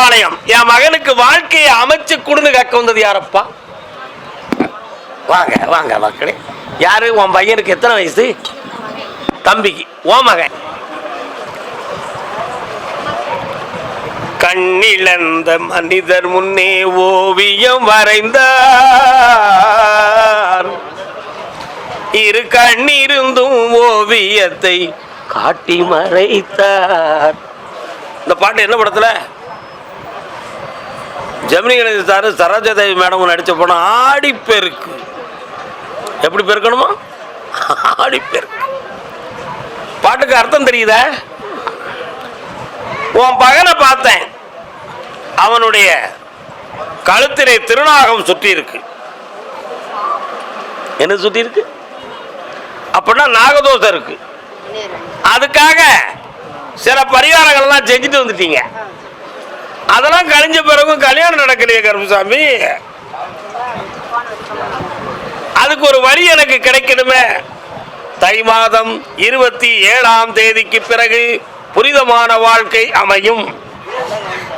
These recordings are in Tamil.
பாளையம் என் மகனுக்கு வாழ்க்கையை அமைச்சு கொடுன்னு கேட்க வந்தது யாரப்பா? வாங்க வாங்க மக்களே. யாரு? உன் பையனுக்கு எத்தனை வயசு? தம்பிக்கு. ஓ மகன். கண்ணிழந்த மனிதர் முன்னே ஓவியம் வரைந்தார். இரு கண்ணிருந்தும் ஓவியத்தை காட்டி மறைத்தார். இந்த பாட்டு என்ன படத்துல? ஜெமினி கணேசன் சார் சரோஜாதேவி மேடம் நடிச்ச படம் ஆடி பெருக்கு. எப்படி பெருக்கணுமா? ஆடி பெருக்கு. பாட்டுக்கு அர்த்தம் தெரியுதா? உன் பகனை பார்த்தேன். அவனுடைய கழுத்திலே திருநாகம் சுற்றி இருக்கு என்ன சுற்றி இருக்கு அப்படின்னா நாகதோஷம் இருக்கு. அதுக்காக சில பரிகாரங்கள்லாம் செஞ்சுட்டு வந்துட்டீங்க. அதெல்லாம் கழிஞ்ச பிறகும் கல்யாணம் நடக்கலையே கருப்புசாமி. அதுக்கு ஒரு வழி எனக்கு கிடைக்கணுமே. தை மாதம் இருபத்தி ஏழாம் தேதிக்கு பிறகு புனிதமான வாழ்க்கை அமையும்.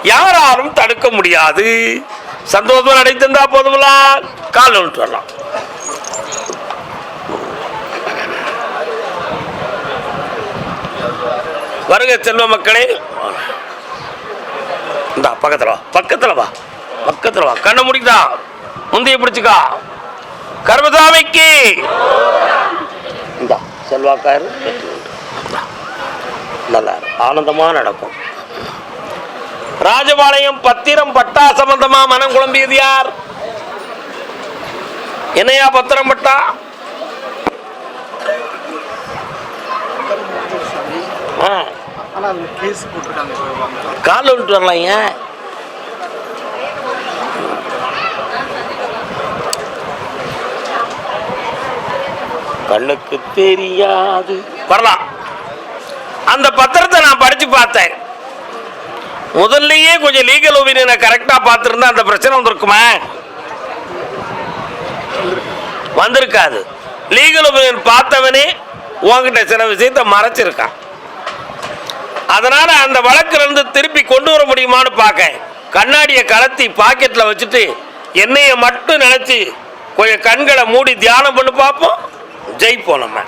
யாராலும் தடுக்க முடியாது. சந்தோஷமா நடைத்திருந்தா போதுங்களா கால் விட்டு வரலாம். வருக செல்வ மக்களே. இந்த பக்கத்துல வா. பக்கத்துல வா. பக்கத்துல வா. கண்ணை முடிக்கா முந்தைய பிடிச்சிக்கா. கர்மசாமிக்கு! இந்த செல்வாக்காரு நல்லா ஆனந்தமாக ஆனந்தமா நடக்கும். ராஜபாளையம் பத்திரம் பட்டா சம்பந்தமா மனம் குழம்பியது யார்? என்னையா பத்திரம் பட்டா? ஆ. ஆனால் கேஸ் விட்டு வரலாம் கண்ணுக்கு தெரியாது. வரலாம். அந்த பத்திரத்தை நான் படிச்சு பார்த்தேன். முதல்லயே கொஞ்சம் லீகல் ஒபீனியனை கரெக்டா பார்த்துருந்தா அந்த பிரச்சனை வந்திருக்குமா? வந்திருக்காது. லீகல் ஒபீனியன் பார்த்தவனே உங்ககிட்ட சில விஷயத்தை மறைச்சிருக்கான். அதனால அந்த வழக்கிலிருந்து திருப்பி கொண்டு வர முடியுமான்னு பார்க்க. கண்ணாடியை கலத்தி பாக்கெட்டில் வச்சுட்டு என்னையை மட்டும் நினச்சி கொஞ்சம் கண்களை மூடி தியானம் பண்ணி பார்ப்போம் ஜெயிப்போம் நம்ம.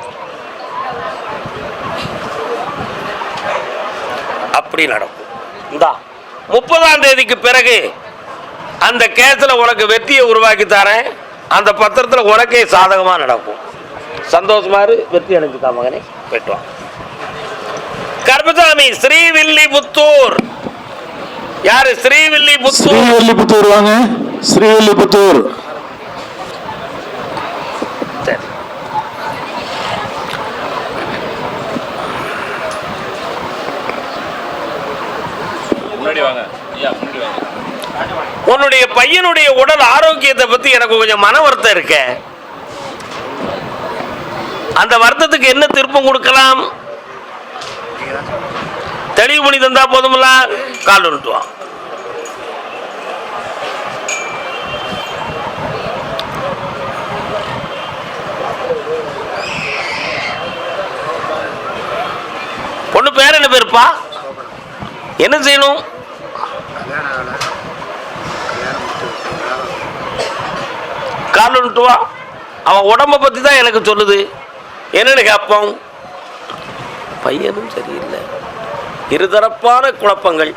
அப்படி நடக்கும். இந்தா முப்பதாம் தேதிக்கு பிறகு அந்த கேஸில் உனக்கு வெற்றியை உருவாக்கி தரேன். அந்த பத்திரத்தில் உனக்கே சாதகமாக நடக்கும். சந்தோஷமாக வெற்றி அடைஞ்சுக்கா மகனே. போயிட்டு வா கர்மசாமி ஸ்ரீவில்லிபுத்தூர். யாரு? ஸ்ரீவில்லிபுத்தூர். ஸ்ரீவில்லிபுத்தூர் வாங்க. ஸ்ரீவில்லிபுத்தூர். உன்னுடைய பையனுடைய உடல் ஆரோக்கியத்தை பத்தி எனக்கு கொஞ்சம் மன வருத்தம் இருக்க. அந்த வருத்தத்துக்கு என்ன திருப்பம் கொடுக்கலாம்? தெளிவு பண்ணி தந்தா போதுமில்ல? கால் விட்டுவான் பொண்ணு பேர் என்ன பேருப்பா? என்ன செய்யணும்? கால் விட்டு அவன் உடம்ப பற்றி தான் எனக்கு சொல்லுது. என்னன்னு கேட்போம் பையனும் சரியில்லை. இருதரப்பான குழப்பங்கள்.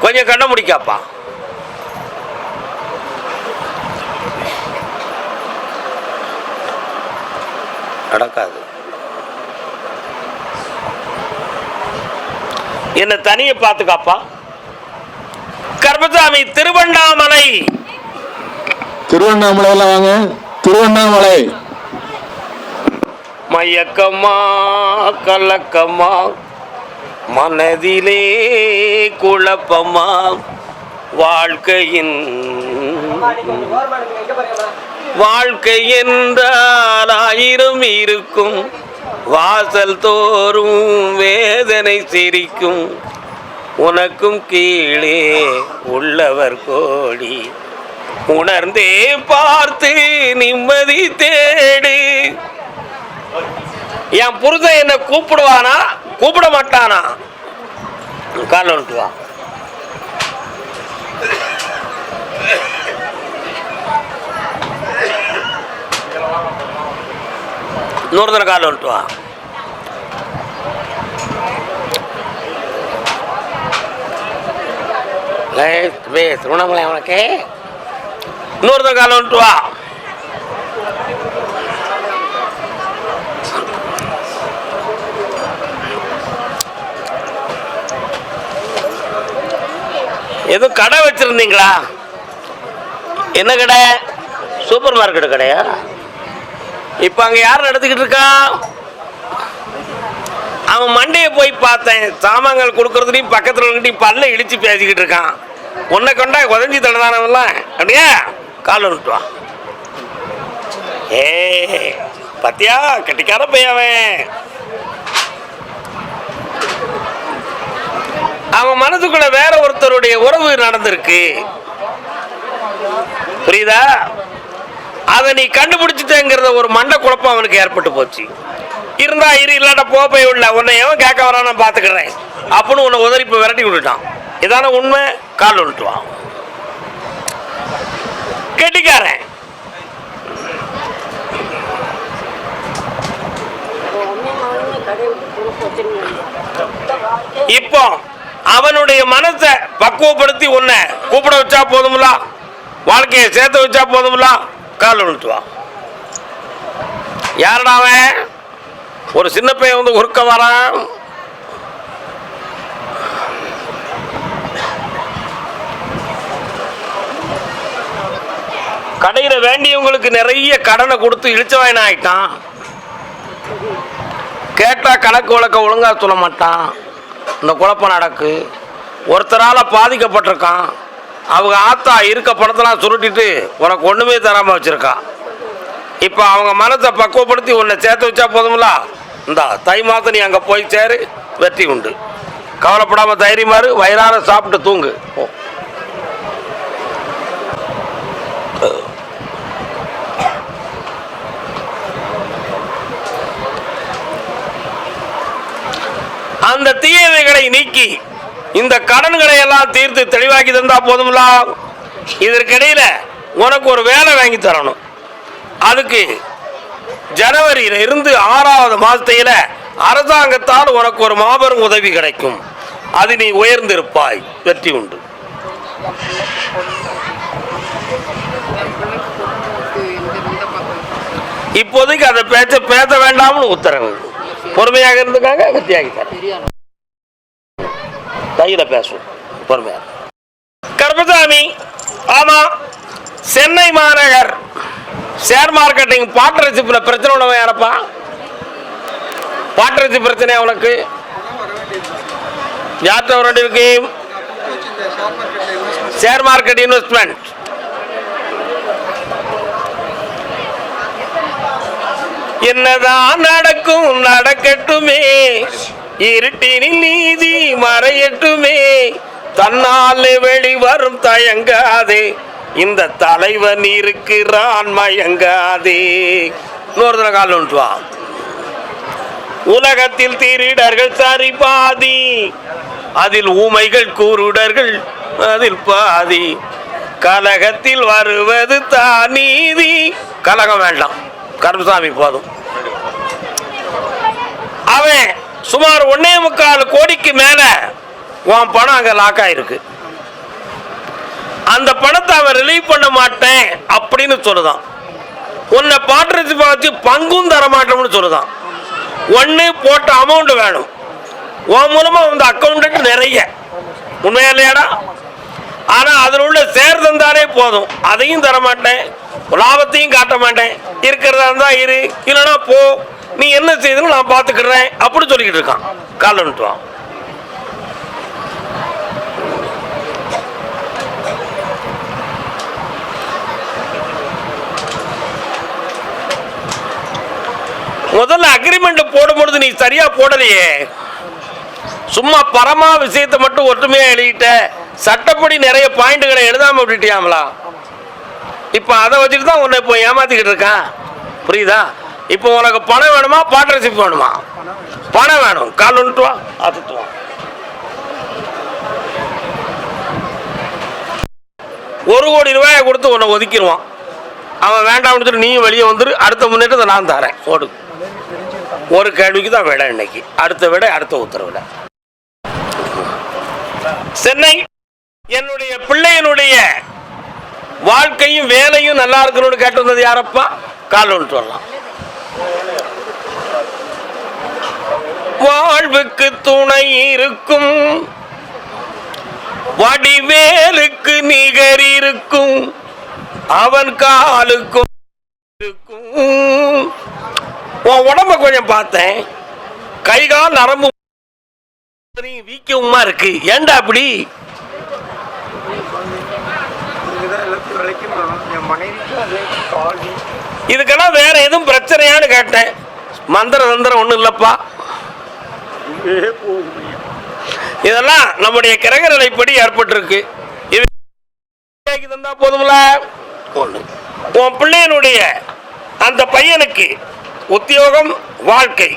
கொஞ்சம் கண்ண முடிக்காப்பா. நடக்காது. என்ன தனியை பார்த்துக்காப்பா. கர்மசாமி திருவண்ணாமலை. திருவண்ணாமலை வாங்க. திருவண்ணாமலை. மயக்கமா கலக்கமா மனதிலே குழப்பமா வாழ்க்கையின் வாழ்க்கை என்றால் ஆயிரம் இருக்கும். வாசல் தோறும் வேதனை சிரிக்கும். உனக்கும் கீழே உள்ளவர் கோடி. உணர்ந்தே பார்த்து நிம்மதி தேடு. என் புருஷன் என்னை கூப்பிடுவானா? கூப்பிட மாட்டானா? காலில் விட்டுவா இன்னொரு தடவை காலில் விட்டுவா திருவண்ணாமலை அவனுக்கு இன்னொருத்தன் காலில் விட்டுவா எதுவும் கடை வச்சிருந்தீங்களா? என்ன கடை? சூப்பர் மார்க்கெட் கடையா? இப்போ அங்கே யார் நடத்திக்கிட்டு இருக்கா? அவன் மண்டையை போய் பார்த்தேன். சாமான்கள் கொடுக்கறதுலையும் பக்கத்தில் இருந்துட்டு பல்ல இடித்து பேசிக்கிட்டு இருக்கான். உன்னை கொண்டா உதஞ்சி தடதானவன்லாம் அப்படியா? கால் விட்டுவான் ஏ பத்தியா? கட்டிக்கார பையன் அவன் மனசுக்குள்ள வேற ஒருத்தருடைய உறவு நடந்திருக்கு. புரியுதா? அதை நீ கண்டுபிடிச்சிட்டேங்கிறத ஒரு மண்டை குழப்பம் அவனுக்கு ஏற்பட்டு போச்சு. இருந்தா இரு இல்லாட்ட போய் உள்ள. உன்னை எவன் கேட்க வரான் நான் பார்த்துக்கிறேன். அப்படின்னு உன்னை உதறி இப்போ விரட்டி விட்டுட்டான். இதான உண்மை? கால் விட்டுவான் கெட்டிக்காரன். இப்போ அவனுடைய மனசை பக்குவப்படுத்தி உன்னை கூப்பிட வச்சா போதும்ல? வாழ்க்கையை சேர்த்து வச்சா போதும்ல? கால் விழுத்துவான் யாரடா ஒரு சின்ன பையன் வந்து உருக்க வரான். கடையில் வேண்டியவங்களுக்கு நிறைய கடனை கொடுத்து இழிச்சவாயன் ஆயிட்டான். கேட்டால் கணக்கு வழக்க ஒழுங்காக சொல்ல மாட்டான். இந்த குழப்பம் நடக்கு. ஒருத்தரால் பாதிக்கப்பட்டிருக்கான். அவங்க ஆத்தா இருக்க பணத்தெல்லாம் சுருட்டிட்டு உனக்கு ஒன்றுமே தராமல் வச்சுருக்கான் இப்போ அவங்க மனத்தை பக்குவப்படுத்தி உன்னை சேர்த்து வச்சா போதும்ல? இந்தா தை மாதம் நீ அங்கே போய் சேரு வெற்றி உண்டு. கவலைப்படாமல் தைரியமாரு வயிறார சாப்பிட்டு தூங்கு. ஓ அந்த தீயவைகளை நீக்கி இந்த கடன்களை எல்லாம் தீர்த்து தெளிவாக்கி தந்தா போதும்ல? இதற்கிடையில் உனக்கு ஒரு வேலை வாங்கி தரணும். அதுக்கு ஜனவரியில இருந்து ஆறாவது மாதத்தையில் அரசாங்கத்தால் உனக்கு ஒரு மாபெரும் உதவி கிடைக்கும். அது நீ உயர்ந்திருப்பாய். வெற்றி உண்டு. இப்போதைக்கு அதை பேச்ச பேச வேண்டாம்னு உத்தரவு. பொறுமையாக இருந்துக்காங்க வெற்றியாகிட்டார் பேசுவோம் பொறுமையாக. கருப்பசாமி ஆமா சென்னை மாநகர் ஷேர் மார்க்கெட்டிங் பார்ட்னர்ஷிப்பில் பிரச்சனை உள்ளவன் யாரப்பா? பார்ட்னர்ஷிப் பிரச்சனை உனக்கு? யார்கிட்ட ஒரு இருக்கு? ஷேர் மார்க்கெட் இன்வெஸ்ட்மெண்ட் என்னதான் நடக்கும் நடக்கட்டுமே. இருட்டினில் நீதி மறையட்டுமே. தன்னால் வெளிவரும் தயங்காதே. இந்த தலைவன் இருக்கிறான் மயங்காதே. இன்னொரு தடவை கால் ஒன்று உலகத்தில் திருடர்கள் சரி பாதி. அதில் ஊமைகள் கூருடர்கள் அதில் பாதி. கலகத்தில் வருவது தான் நீதி. கலகம் வேண்டாம். கருமசாமி போதும். அவன் சுமார் ஒன்னே முக்கால் கோடிக்கு மேல உன் பணம் அங்க லாக் ஆயிருக்கு. அந்த பணத்தை அவன் ரிலீவ் பண்ண மாட்டேன் அப்படின்னு சொல்லுதான். உன்னை பார்ட்னர்ஷிப் வச்சு பங்கும் தர மாட்டோம்னு சொல்லுதான். ஒன்று போட்ட அமௌண்ட் வேணும். உன் மூலமா வந்து அக்கௌண்ட் நிறைய. உண்மையா இல்லையாடா? ஆனா அதில் உள்ள சேர் தந்தாலே போதும். அதையும் தரமாட்டேன். லாபத்தையும் காட்ட மாட்டேன். இருக்கிறதா இருந்தா இரு. இல்லைன்னா போ. நீ என்ன செய்யுதுன்னு நான் பார்த்துக்கிறேன். அப்படி சொல்லிக்கிட்டு இருக்கான். கால் முதல்ல அக்ரிமெண்ட் போடும்பொழுது நீ சரியா போடலையே. சும்மா பரமா விஷயத்தை மட்டும் ஒற்றுமையா எழுதிட்ட. சட்டப்படி நிறைய பாயிண்ட்களை எழுதாம விட்டுட்டியாமலா? இப்போ அதை வச்சுட்டு தான் உன்னை இப்போ ஏமாத்திக்கிட்டு இருக்கான் புரியுதா? இப்போ உனக்கு பணம் வேணுமா பார்ட்னர்ஷிப் வேணுமா? பணம் வேணும். கால் ஒன்று வா வா. ஒரு கோடி ரூபாயை கொடுத்து உன்னை ஒதுக்கிடுவான் அவன் வேண்டாம்னு சொல்லி நீயும் வெளியே வந்துரு. அடுத்த முன்னேற்றத்தை நான் தரேன். ஓடு. ஒரு கேள்விக்கு தான் விட இன்னைக்கு. அடுத்த விட அடுத்த உத்தரவுல சென்னை என்னுடைய பிள்ளையனுடைய வாழ்க்கையும் வேலையும் நல்லா இருக்கணும்னு கேட்டு வந்தது யாரப்பா? கால் சொல்லலாம். வாழ்வுக்கு துணை இருக்கும். வடிவேலுக்கு நிகர் இருக்கும். அவன் காலுக்கும் இருக்கும். உன் உடம்ப கொஞ்சம் பார்த்தேன். கை கால் நரம்பு வீக்கமா இருக்கு. ஏண்டா அப்படி? இதுக்கெல்லாம் வேற எதுவும் பிரச்சனையான்னு கேட்டேன். மந்திர தந்திரம் ஒன்றும் இல்லப்பா. இதெல்லாம் நம்முடைய கிரக நிலைப்படி ஏற்பட்டிருக்கு. இது தந்தா போதும்ல? ஒன்று உன் பிள்ளையனுடைய அந்த பையனுக்கு உத்தியோகம் வாழ்க்கை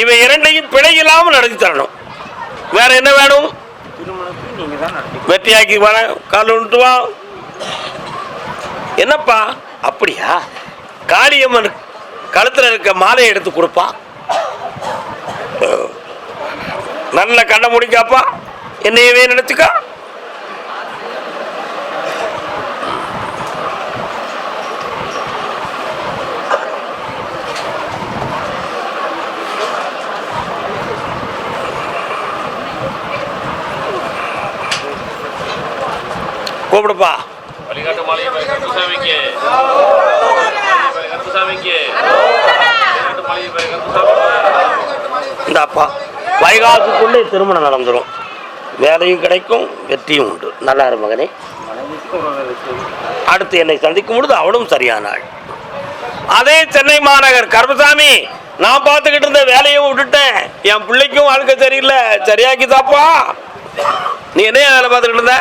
இவை இரண்டையும் பிழை இல்லாமல் நடத்தி தரணும். வேற என்ன வேணும்? வெற்றியாக்கி வர கால் விட்டு வா என்னப்பா? அப்படியா? காளியம்மன் கழுத்தில் இருக்க மாலையை எடுத்து கொடுப்பா. நல்ல கண்ணை முடிக்காப்பா. என்னையவே நினைச்சுக்கா கூப்பிடுப்பா. வழிகாட்டு கருப்புசாமிக்கு கருப்புசாமிக்கு இந்த அப்பா. இந்தாப்பா வைகாசுக்குள்ளே திருமணம் நடந்துடும் வேலையும் கிடைக்கும் வெற்றியும் உண்டு. நல்லா மகனே. அடுத்து என்னை சந்திக்கும் பொழுது அவளும் சரியான ஆள். அதே சென்னை மாநகர் கருமசாமி நான் பார்த்துக்கிட்டு இருந்த வேலையும் விட்டுட்டேன். என் பிள்ளைக்கும் வாழ்க்கை சரியில்லை. சரியாக்கி தாப்பா நீ என்ன வேலை பார்த்துக்கிட்டு இருந்த?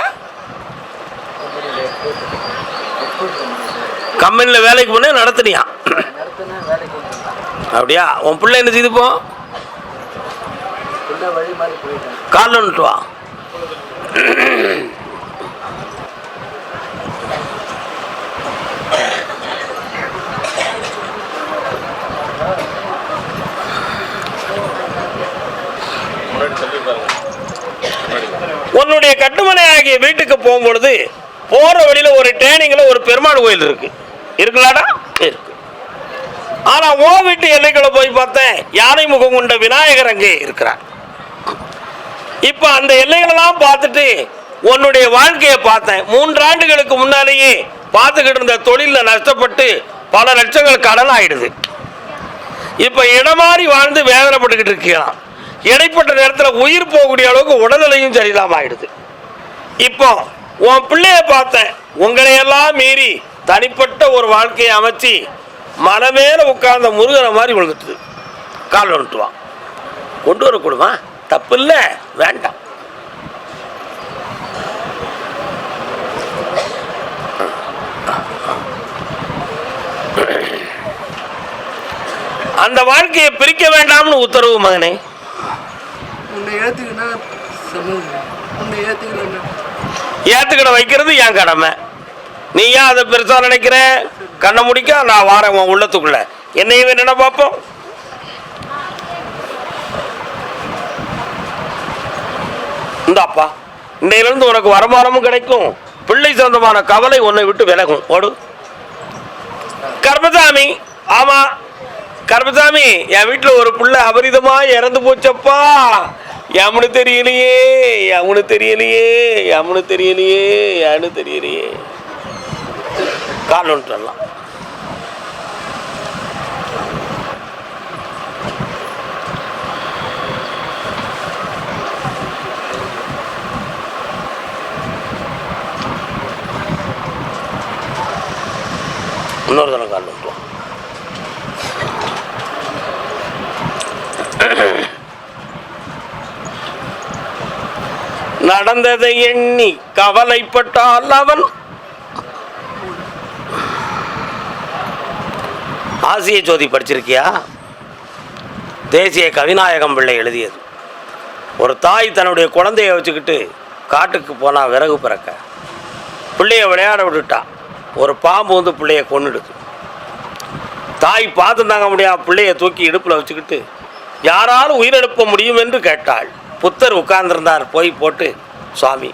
கம்பெனியில் வேலைக்கு போனேன் நடத்துனியா? அப்படியா? உன் பிள்ளை என்ன செய்து போ காலில் வா. உன்னுடைய கட்டுமனை ஆகிய வீட்டுக்கு போகும்பொழுது போற வழியில ஒரு டேனிங்ல ஒரு பெருமாள் கோயில் இருக்கு. இருக்குல்லாடா இருக்கு. ஆனா ஓ வீட்டு எல்லைக்குள்ள போய் பார்த்தேன் யானை முகம் கொண்ட விநாயகர் அங்கே இருக்கிறார். இப்ப அந்த எல்லைகளெல்லாம் பார்த்துட்டு உன்னுடைய வாழ்க்கையை பார்த்தேன். மூன்றாண்டுகளுக்கு முன்னாலேயே பார்த்துக்கிட்டு இருந்த தொழில நஷ்டப்பட்டு பல லட்சங்கள் கடன் ஆயிடுது. இப்ப இடமாறி வாழ்ந்து வேதனைப்பட்டுக்கிட்டு இருக்கலாம். இடைப்பட்ட நேரத்தில் உயிர் போகக்கூடிய அளவுக்கு உடல்நிலையும் சரியில்லாம ஆயிடுது. இப்போ உன் பிள்ளைய பார்த்தேன். உங்களையெல்லாம் மீறி தனிப்பட்ட ஒரு வாழ்க்கையை அமைச்சு மலை மேல உட்கார்ந்த முருகனை மாதிரி விழுந்துட்டுது. கால் வந்துட்டு வா கொண்டு வரக்கூடுமா தப்பு இல்லை வேண்டாம். அந்த வாழ்க்கையை பிரிக்க வேண்டாம்னு உத்தரவு மகனே. ஏத்துக்கிட வைக்கிறது என் கடமை. நீ ஏன் அதை பெருசாக நினைக்கிற? கண்ணை முடிக்க நான் வாரேன் உன் உள்ளத்துக்குள்ள. என்னையவே நினை பார்ப்போம் இந்தாப்பா இன்னையிலிருந்து உனக்கு வருமானமும் கிடைக்கும். பிள்ளை சொந்தமான கவலை உன்னை விட்டு விலகும். ஓடு. கர்மசாமி ஆமா. கர்மசாமி என் வீட்டில் ஒரு புள்ள அபரிதமா இறந்து போச்சப்பா. எவனு தெரியலையே எவனு தெரியலையே எவனு தெரியலையே எவனு தெரியலையே. கால் இன்னொரு தடவை கால் ஒன்றுலாம் நடந்ததை எண்ணி கவலைப்பட்டால் அவன் ஆசிய ஜோதி படிச்சிருக்கியா? தேசிய கவிநாயகம் பிள்ளை எழுதியது. ஒரு தாய் தன்னுடைய குழந்தைய வச்சுக்கிட்டு காட்டுக்கு போனால் விறகு பிறக்க. பிள்ளைய விளையாட விட்டுட்டான் ஒரு பாம்பு வந்து பிள்ளைய கொன்னுடுது. தாய் பார்த்து தாங்க முடியாது பிள்ளைய தூக்கி இடுப்பில் வச்சுக்கிட்டு யாரால் உயிரெழுப்ப முடியும் என்று கேட்டாள். புத்தர் உட்கார்ந்திருந்தார். போய் போட்டு சுவாமி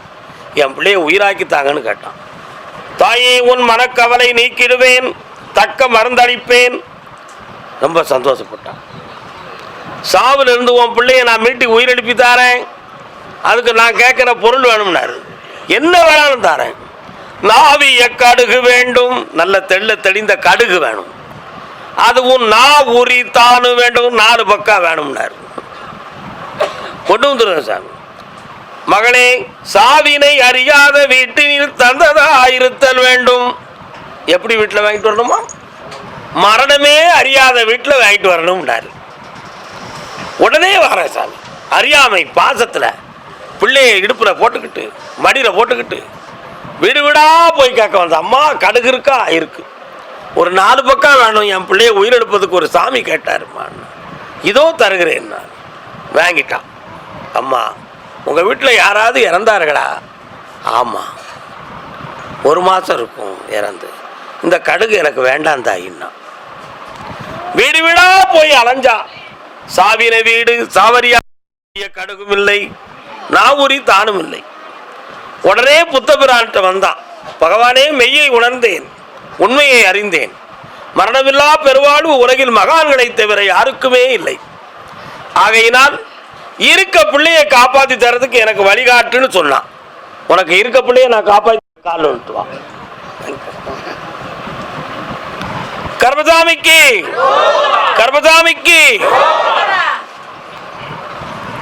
என் பிள்ளைய உயிராக்கி தாங்கன்னு கேட்டான். தாயே உன் மனக்கவலை நீக்கிடுவேன். தக்க மருந்தளிப்பேன் ரொம்ப சந்தோஷப்பட்டான். சாவிலிருந்து உன் பிள்ளைய நான் மீட்டி உயிரெழுப்பி தாரேன். அதுக்கு நான் கேட்குற பொருள் வேணும்னாரு. என்ன வேணாலும் தாரேன். நாவிய கடுகு வேண்டும். நல்ல தெள்ள தெளிந்த கடுகு வேணும். அதுவும் நா உரி தானு வேண்டும். நாலு பக்கம் வேணும்னாரு. கொண்டு வந்துருங்க சாமி. மகளே சாவினை அறியாத வீட்டினில் தந்ததா இருத்தல் வேண்டும். எப்படி வீட்டில் வாங்கிட்டு வரணுமா? மரணமே அறியாத வீட்டில் வாங்கிட்டு வரணும்னாரு. உடனே வரேன் சாமி. அறியாமை பாசத்தில் பிள்ளைய இடுப்பில் போட்டுக்கிட்டு மடியில் போட்டுக்கிட்டு வீடு வீடாக போய் கேட்க வந்த அம்மா கடுகு இருக்கா? இருக்கு. ஒரு நாலு பக்கம் வேணும் என் பிள்ளைய உயிரெடுப்பதுக்கு ஒரு சாமி கேட்டாருமா இதோ தருகிறேன் நான். வாங்கிட்டான். அம்மா உங்கள் வீட்டில் யாராவது இறந்தார்களா? ஆமாம் ஒரு மாதம் இருக்கும் இறந்து. இந்த கடுகு எனக்கு வேண்டாம் தாயின்னா வீடு வீடா போய் அலைஞ்சா. சாவின வீடு சாவரியா கடுகும் இல்லை. நாவூரி தானும் இல்லை. உடனே புத்தபிரான்ட்ட வந்தான் பகவானே மெய்யை உணர்ந்தேன் உண்மையை அறிந்தேன். மரணமில்லா பெருவாழ்வு உலகில் மகான்களை தவிர யாருக்குமே இல்லை. ஆகையினால் இருக்க பிள்ளையை காப்பாத்தி தரதுக்கு எனக்கு வழிகாட்டுன்னு சொன்னான். உனக்கு இருக்க பிள்ளைய நான் காப்பாத்தி கால் வந்துட்டுவான் கர்மசாமிக்கு. கர்மசாமிக்கு.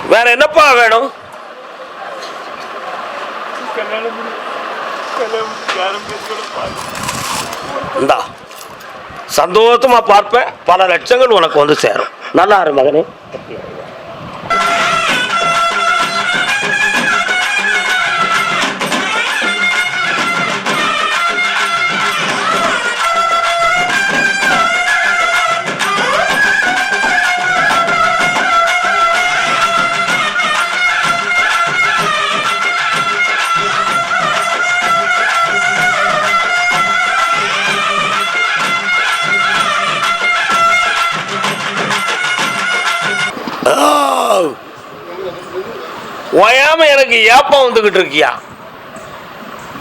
வேற என்னப்பா வேணும்? இந்தா. சந்தோஷமா பார்ப்பேன். பல லட்சங்கள் உனக்கு வந்து சேரும். நல்லா இரு மகனே. ஓயாம எனக்கு ஏப்பம் வந்துகிட்டு இருக்கியா?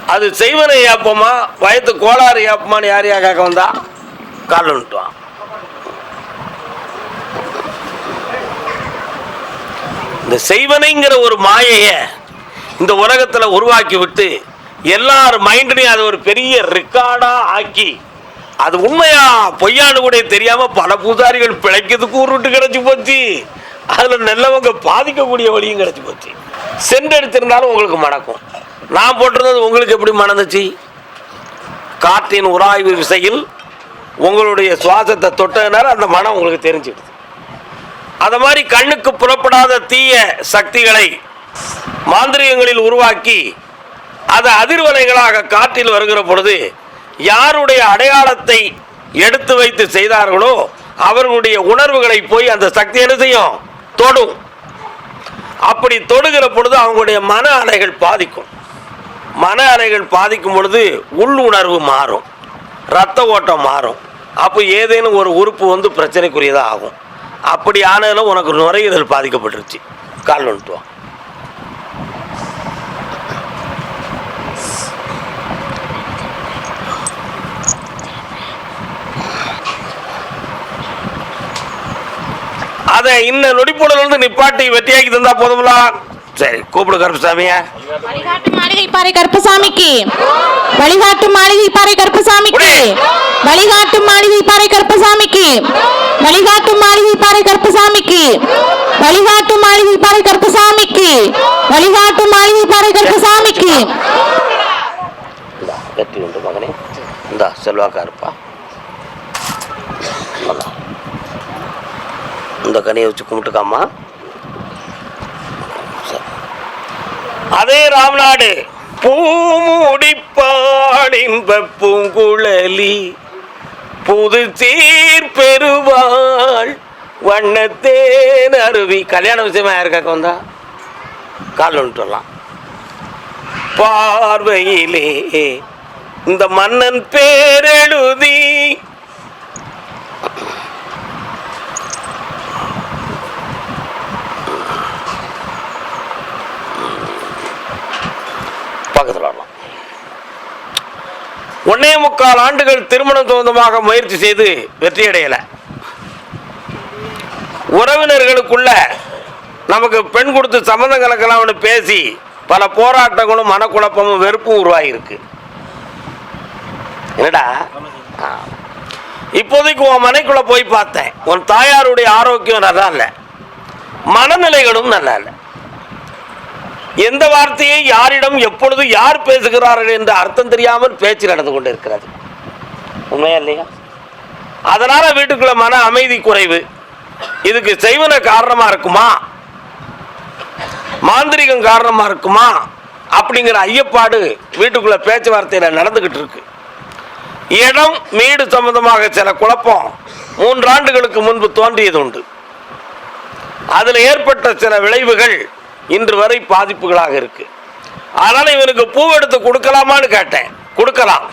அது செய்வன ஏப்பமா? வயத்து கோளாறு ஏப்பமான்னு யார் யா கேட்க வந்தா? கால் இந்த செய்வனைங்கிற ஒரு மாயைய இந்த உலகத்துல உருவாக்கி விட்டு எல்லார் மைண்ட்லையும் அது ஒரு பெரிய ரெக்கார்டா ஆக்கி அது உண்மையா பொய்யான்னு கூட தெரியாம பல பூசாரிகள் பிழைக்கிறதுக்கு உருட்டு கிடைச்சு போச்சு. அதுல நல்லவங்க பாதிக்கக்கூடிய வழியும் கிடைச்சு போச்சு. சென்றெடுத்திருந்தாலும் உங்களுக்கு மணக்கும். நான் போட்டிருந்தது உங்களுக்கு எப்படி மணந்துச்சு? காற்றின் உராய்வு விசையில் உங்களுடைய சுவாசத்தை தொட்டதுனால அந்த மனம் உங்களுக்கு தெரிஞ்சிடுது அந்த மாதிரி கண்ணுக்கு புறப்படாத தீய சக்திகளை மாந்திரிகங்களில் உருவாக்கி அது அதிர்வலைகளாக காற்றில் வருகிற பொழுது யாருடைய அடையாளத்தை எடுத்து வைத்து செய்தார்களோ அவர்களுடைய உணர்வுகளை போய் அந்த சக்தி என்ன செய்யும்? தொடும். அப்படி தொடுகிற பொழுது அவங்களுடைய மன அலைகள் பாதிக்கும். மன அலைகள் பாதிக்கும் பொழுது உள்ளுணர்வு மாறும். ரத்த ஓட்டம் மாறும். அப்போ ஏதேனும் ஒரு உறுப்பு வந்து பிரச்சனைக்குரியதாக ஆகும். அப்படி ஆனதில் உனக்கு நுரையீரல் பாதிக்கப்பட்டுருச்சு. கால் வந்துட்டு அதை இன்ன நொடிப்பொழுதுல இருந்து நிப்பாட்டி வெட்டியாக்கி தந்தா போதுங்களா சரி கூப்பிடு கருப்பசாமியா. வழிகாட்டு மாளிகை பாறை கருப்பசாமிக்கு. வழிகாட்டு மாளிகை பாறை கருப்பசாமிக்கு. வழிகாட்டு மாளிகை பாறை கருப்பசாமிக்கு. வழிகாட்டு மாளிகை பாறை கருப்பசாமிக்கு. வழிகாட்டு மாளிகை பாறை கருப்பசாமிக்கு. வழிகாட்டு மாளிகை பாறை கருப்பசாமிக்கு. இந்தா வெற்றி உண்டு மகனே. இந்தா செல்வாக்கா இருப்பா. இந்த கனியை வச்சு கும்பிட்டுக்காமா. அதே ராம்நாடு பூமுடிப்பாடின்ப பூங்குழலி புது சீர் பெருவாள் வண்ணத்தேன் அருவி. கல்யாண விஷயமா யாருக்காக்க வந்தா? கால் வந்துட்டு பார்வையிலே இந்த மன்னன் பேரெழுதி. பக்கத்தில் வரலாம் ஒன்னே முக்கால் ஆண்டுகள் திருமணம் சொந்தமாக முயற்சி செய்து வெற்றியடையலை உறவினர்களுக்குள்ள நமக்கு பெண் கொடுத்து சம்மந்தம் கலக்கலாம்னு பேசி பல போராட்டங்களும் மனக்குழப்பமும் வெறுப்பும் உருவாகியிருக்கு. என்னடா? இப்போதைக்கு உன் மனைக்குள்ள போய் பார்த்தேன். உன் தாயாருடைய ஆரோக்கியம் நல்லா இல்லை மனநிலைகளும் நல்லா இல்லை எந்த வார்த்தையை யாரிடம் எப்பொழுது யார் பேசுகிறார்கள் என்ற அர்த்தம் தெரியாமல் பேச்சு நடந்து கொண்டு இருக்கிறது உண்மையா இல்லையா? அதனால வீட்டுக்குள்ள மன அமைதி குறைவு. இதுக்கு செய்வன காரணமா இருக்குமா? மாந்திரிகம் காரணமா இருக்குமா? அப்படிங்கிற ஐயப்பாடு வீட்டுக்குள்ள பேச்சுவார்த்தையில நடந்துகிட்டு இருக்கு. இடம் மீடு சம்பந்தமாக சில குழப்பம் மூன்றாண்டுகளுக்கு முன்பு தோன்றியது உண்டு. அதில் ஏற்பட்ட சில விளைவுகள் இன்று வரை பாதிப்புகளாக இருக்கு. அதனால் இவனுக்கு பூ எடுத்து கொடுக்கலாமான்னு கேட்டேன். கொடுக்கலாம்.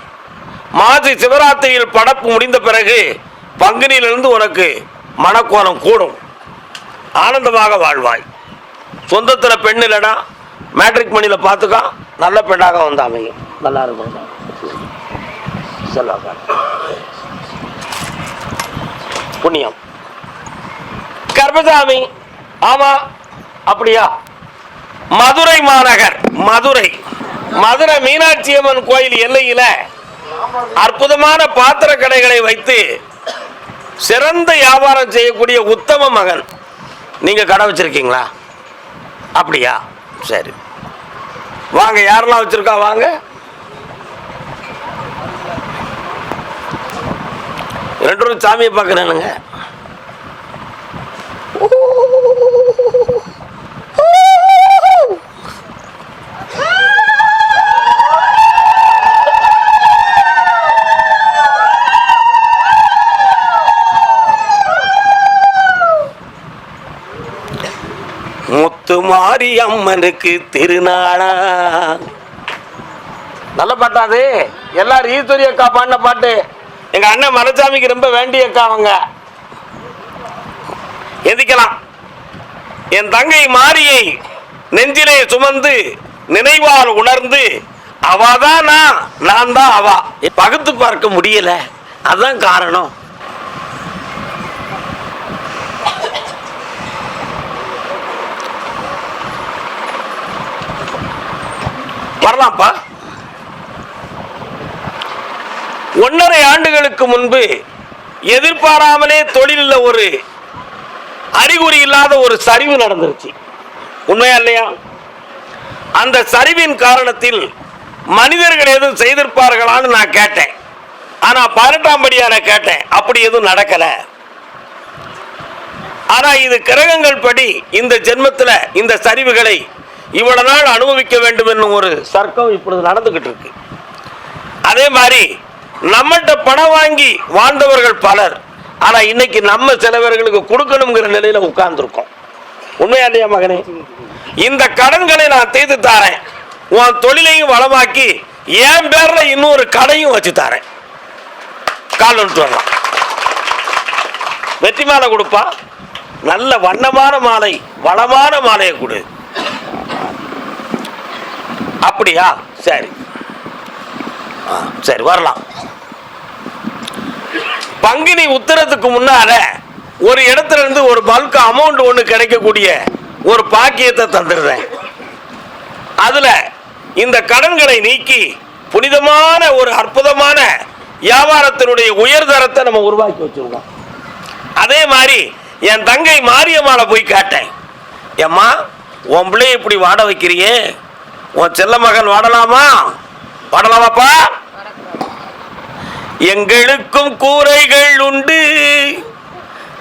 மாசி சிவராத்திரியில் படப்பு முடிந்த பிறகு பங்குனியிலிருந்து உனக்கு மனக்கோணம் கூடும். ஆனந்தமாக வாழ்வாய். சொந்தத்தில் பெண் இல்லைனா மேட்ரிக் மணியில் பார்த்துக்கா நல்ல பெண்ணாக வந்து அமையும். நல்லா இருக்கும். புண்ணியம். கர்மசாமி ஆமா அப்படியா? மதுரை மாநகர் மதுரை. மதுரை மீனாட்சி அம்மன் கோயில் எல்லையில அற்புதமான பாத்திர கடைகளை வைத்து சிறந்த வியாபாரம் செய்யக்கூடிய உத்தம மகன். நீங்க கடை வச்சிருக்கீங்களா? அப்படியா? சரி. வாங்க யாரெல்லாம் வச்சிருக்கா? வாங்க. ரெண்டு சாமியை பார்க்குறேனுங்க. முத்துமாரி அம்மனுக்கு திருநாளா. நல்ல பாட்டாது எல்லாரும் ஈஸ்வரி அக்கா பாடின பாட்டு. எங்க அண்ணன் மலைச்சாமிக்கு ரொம்ப வேண்டிய அக்கா அவங்க. எந்திக்கலாம். என் தங்கை மாரியை நெஞ்சிலே சுமந்து நினைவால் உணர்ந்து அவாதான் நான் நான் தான் அவா. பகுத்து பார்க்க முடியல. அதான் காரணம். ஒன்றரை ஆண்டுகளுக்கு முன்பு எதிர்பாராமலே தொழிலில் ஒரு அறிகுறி இல்லாத ஒரு சரிவு நடந்துருச்சு. உண்மையா இல்லையா? அந்த சரிவின் காரணத்தில் மனிதர்கள் எதுவும் செய்திருப்பார்களான்னு நான் கேட்டேன். ஆனால் பதினெட்டாம் படியான கேட்டேன். அப்படி எதுவும் நடக்கலை. ஆனால் இது கிரகங்கள் படி இந்த ஜென்மத்தில் இந்த சரிவுகளை இவ்வளவு நாள் அனுபவிக்க வேண்டும் என்னும் ஒரு சர்க்கம் இப்பொழுது நடந்துகிட்டு இருக்கு. அதே மாதிரி நம்மகிட்ட பணம் வாங்கி வாழ்ந்தவர்கள் பலர். ஆனா இன்னைக்கு நம்ம சிலவர்களுக்கு கொடுக்கணுங்கிற நிலையில உட்கார்ந்துருக்கோம். உண்மையா இல்லையா மகனே? இந்த கடன்களை நான் தீர்த்து தாரேன். உன் தொழிலையும் வளமாக்கி என் பேர்ல இன்னொரு கடையும் வச்சு தாரேன். கால் வந்துட்டு வரலாம். வெற்றி மாலை கொடுப்பா. நல்ல வண்ணமான மாலை வளமான மாலையை கொடு. அப்படியா? சரி. சரி வரலாம். பங்கினி உத்தரத்துக்கு முன்னால ஒரு இடத்துல இருந்து ஒரு பல்க் அமௌண்ட் ஒன்று கிடைக்கக்கூடிய ஒரு பாக்கியத்தை தந்துடுறேன். அதுல இந்த கடன்களை நீக்கி புனிதமான ஒரு அற்புதமான வியாபாரத்தினுடைய உயர்தரத்தை நம்ம உருவாக்கி வச்சிருக்கோம். அதே மாதிரி என் தங்கை மாரியம்மாளை போய் கேட்டேன். ஏம்மா உன் பிள்ளைய இப்படி வாட வைக்கிறியே? உன் செல்ல மகன் வாடலாமா? பாடலாமாப்பா? எங்களுக்கும் கூரைகள் உண்டு.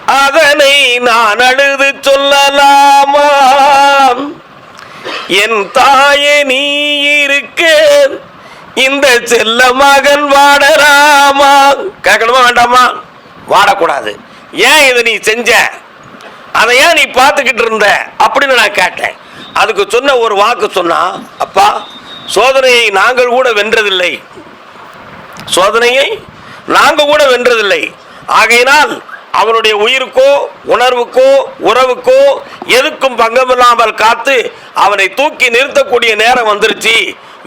அதனை நான் அழுது சொல்லலாமா என் தாயே நீ இருக்க இந்த செல்ல மகன் வாடலாமா? கேட்கணுமா வேண்டாமா? வாடக்கூடாது. ஏன் இதை நீ செஞ்ச? அதை ஏன் நீ பார்த்துக்கிட்டு இருந்த? அப்படின்னு நான் கேட்டேன். அதுக்கு சொன்ன ஒரு வாக்கு சொன்னா அப்பா சோதனையை நாங்கள் கூட வென்றதில்லை. சோதனையை நாங்கள் கூட வென்றதில்லை. ஆகையினால் அவனுடைய உயிருக்கோ உணர்வுக்கோ உறவுக்கோ எதுக்கும் பங்கமில்லாமல் காத்து அவனை தூக்கி நிறுத்தக்கூடிய நேரம் வந்துருச்சு.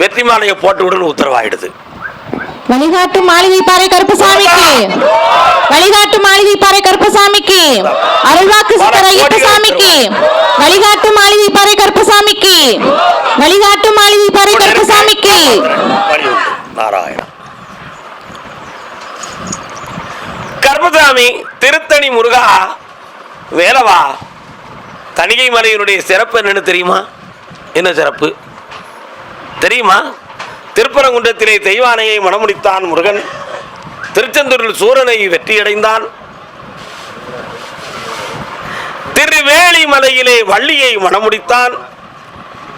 வெற்றி மாலையை போட்டு விடுன்னு உத்தரவாயிடுது. வழிகாட்டு மாளிகை பாறை கருப்பசாமிக்கு. வழிகாட்டு மாளிகை பாறை கருப்பசாமிக்கு. அருள்வாக்கு சித்தர் ஐயப்பசாமிக்கு. வழிகாட்டு மாளிகை பாறை கருப்பசாமிக்கு. வழிகாட்டு மாளிகை பாறை கருப்பசாமிக்கு. வழி உண்டு. திருத்தணி முருகா வேலவா தணிகை மலையினுடைய சிறப்பு என்னன்னு தெரியுமா? என்ன சிறப்பு? தெரியுமா? திருப்பரங்குன்றத்திலே தெய்வானையை மணமுடித்தான் முருகன். திருச்செந்தூரில் சூரனை வெற்றியடைந்தான். திருவேலி மலையிலே வள்ளியை மணமுடித்தான்.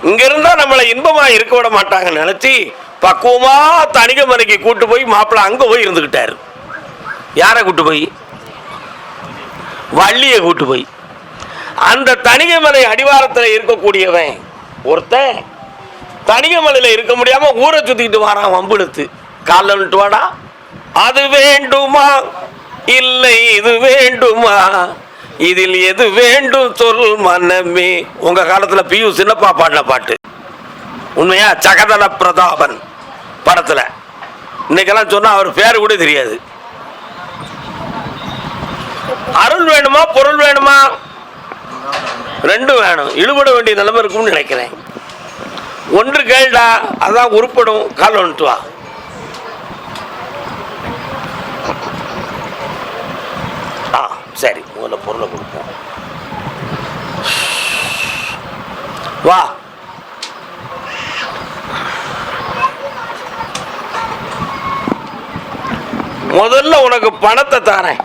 இங்கிருந்தா நம்மளை இன்பமாக இருக்க விட மாட்டாங்க நினச்சி பக்குவமா தனிகமலைக்கு கூட்டு போய் மாப்பிள்ளை அங்க போய் இருந்துகிட்டாரு. யாரை கூட்டு போய்? வள்ளியை கூட்டு போய். அந்த தனிகமலை மலை அடிவாரத்தில் இருக்கக்கூடியவன் ஒருத்தன். தனிய மலையில் இருக்க முடியாம ஊரை சுற்றிக்கிட்டு வரான் வம்புடுத்து காலில் விட்டு வாடா. அது வேண்டுமா? இல்லை இது வேண்டுமா? இதில் எது வேண்டும் சொல் மனமே. உங்க காலத்துல பியு சின்னப்பா பாடின பாட்டு. உண்மையா? சகதல பிரதாபன் படத்துல. இன்னைக்கெல்லாம் சொன்னா அவர் பேர் கூட தெரியாது. அருள் வேணுமா? பொருள் வேணுமா? ரெண்டும் வேணும். இழுபட வேண்டிய நிலைமை இருக்கும்னு நினைக்கிறேன். ஒன்று கேள்டா அதான் உருப்படும் கால் வந்துட்டு வா. ஆ சரி முதல்ல பொருளை கொடுப்போம். வா. முதல்ல உனக்கு பணத்தை தரேன்.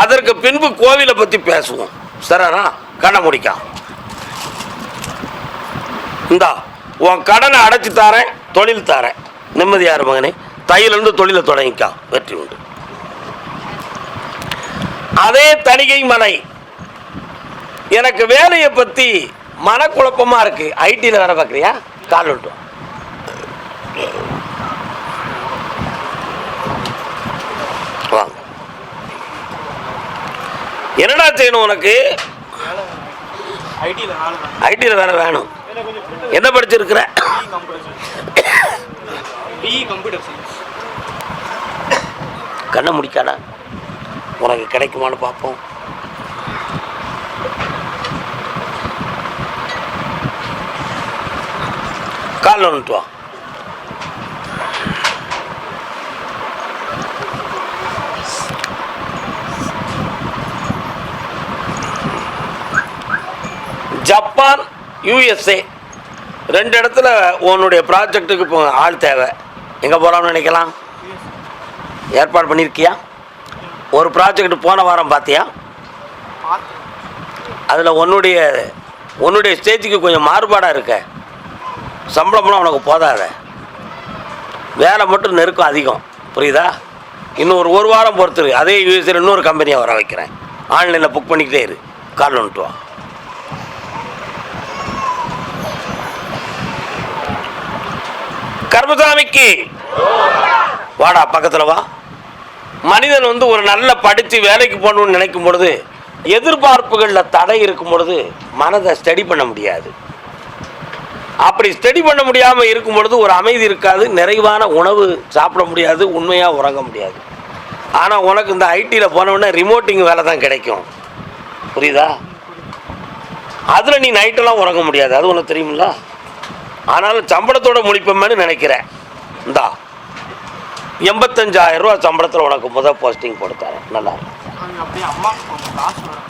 அதற்கு பின்பு கோவிலை பற்றி பேசுவோம். சரிண்ணா கண்ண முடிக்கா. இந்தா. உன் கடனை அடைச்சி தாரேன் தொழில் தாரேன். நிம்மதியாரு மகனே? தையிலிருந்து தொழிலை தொடங்கிக்கா. வெற்றி உண்டு. அதே தணிகை மலை எனக்கு வேலையை பத்தி மனக்குழப்பமா இருக்கு. ஐடியில் வேலை பார்க்குறியா கால் விட்டு. வா. வாங்க. என்னடா செய்யணும் உனக்கு? ஐடியில் வேலை வேணும். என்ன படிச்சிருக்கிற? கண்ணை முடிக்காடா உனக்கு கிடைக்குமான்னு பார்ப்போம். காலில் வந்துட்டு வா. ஜப்பான் யூஎஸ்ஏ ரெண்டு இடத்துல உன்னுடைய ப்ராஜெக்ட்டுக்கு இப்போ ஆள் தேவை. எங்கே போகலாம்னு நினைக்கலாம்? ஏற்பாடு பண்ணியிருக்கியா ஒரு ப்ராஜெக்ட் போன வாரம் பார்த்தியா அதில் உன்னுடைய உன்னுடைய ஸ்டேஜுக்கு கொஞ்சம் மாறுபாடாக இருக்க. சம்பளம்லாம் உனக்கு போதாத. வேலை மட்டும் நெருக்கம் அதிகம். புரியுதா? இன்னும் ஒரு ஒரு வாரம் பொறுத்துரு. அதே யூஎஸ்ஏ இன்னொரு கம்பெனியை வர வைக்கிறேன். ஆன்லைனில் புக் பண்ணிக்கிட்டே இரு. கால் வந்துட்டு வா. கர்மசாமிக்கு. வாடா பக்கத்தில் வா. மனிதன் வந்து ஒரு நல்ல படித்து வேலைக்கு போகணும்னு நினைக்கும் பொழுது எதிர்பார்ப்புகளில் தடை இருக்கும் பொழுது மனதை ஸ்டடி பண்ண முடியாது. அப்படி ஸ்டடி பண்ண முடியாமல் இருக்கும் பொழுது ஒரு அமைதி இருக்காது நிறைவான உணவு சாப்பிட முடியாது உண்மையாக உறங்க முடியாது. ஆனால் உனக்கு இந்த ஐடியில் போனவுடனே ரிமோட்டிங் வேலை தான் கிடைக்கும். புரியுதா? அதில் நீ நைட்டெல்லாம் உறங்க முடியாது. அது உனக்கு தெரியுமில்ல ஆனாலும் சம்பளத்தோட முடிப்போம்னு நினைக்கிறேன். இந்தா எண்பத்தஞ்சாயிரம் ரூபா சம்பளத்தில் உனக்கு முதல் போஸ்டிங் போட்டுத்தாரு நல்லா இருக்கும். அங்கே அப்படியே அம்மா கொஞ்சம் காசு வரும்.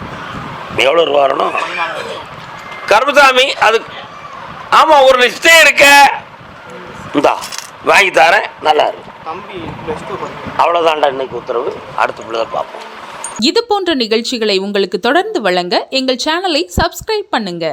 எவ்வளோ ரூபா வரணும்? கருமசாமி அது ஆமாம் ஒரு லிஸ்டே இருக்க. இந்தா வாங்கி தரேன். நல்லா இருக்கும் அவ்வளோதான்டா இன்னைக்கு உத்தரவு. அடுத்த பிள்ளை பார்ப்போம். இது போன்ற நிகழ்ச்சிகளை உங்களுக்கு தொடர்ந்து வழங்க எங்கள் சேனலை சப்ஸ்கிரைப் பண்ணுங்க.